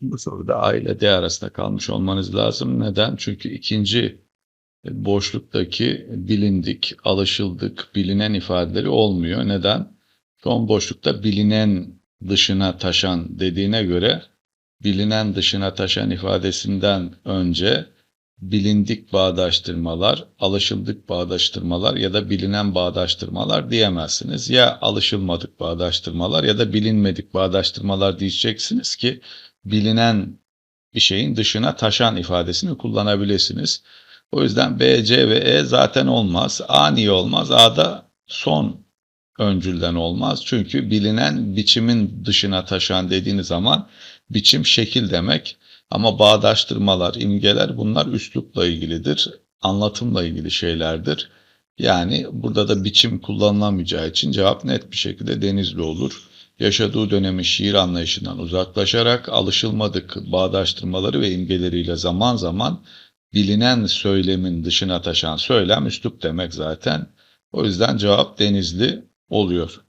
Bu soruda A ile D arasında kalmış olmanız lazım. Neden? Çünkü ikinci boşluktaki bilindik, alışıldık, bilinen ifadeleri olmuyor. Neden? Son boşlukta bilinen dışına taşan dediğine göre bilinen dışına taşan ifadesinden önce bilindik bağdaştırmalar, alışıldık bağdaştırmalar ya da bilinen bağdaştırmalar diyemezsiniz. Ya alışılmadık bağdaştırmalar ya da bilinmedik bağdaştırmalar diyeceksiniz ki bilinen bir şeyin dışına taşan ifadesini kullanabilirsiniz. O yüzden B, C ve E zaten olmaz. A niye olmaz? A da son öncülden olmaz. Çünkü bilinen biçimin dışına taşan dediğiniz zaman biçim şekil demek. Ama bağdaştırmalar, imgeler bunlar üslupla ilgilidir. Anlatımla ilgili şeylerdir. Yani burada da biçim kullanılamayacağı için cevap net bir şekilde denizli olur. Yaşadığı dönemin şiir anlayışından uzaklaşarak alışılmadık bağdaştırmaları ve imgeleriyle zaman zaman bilinen söylemin dışına taşan söylem üslup demek zaten. O yüzden cevap denizli oluyor.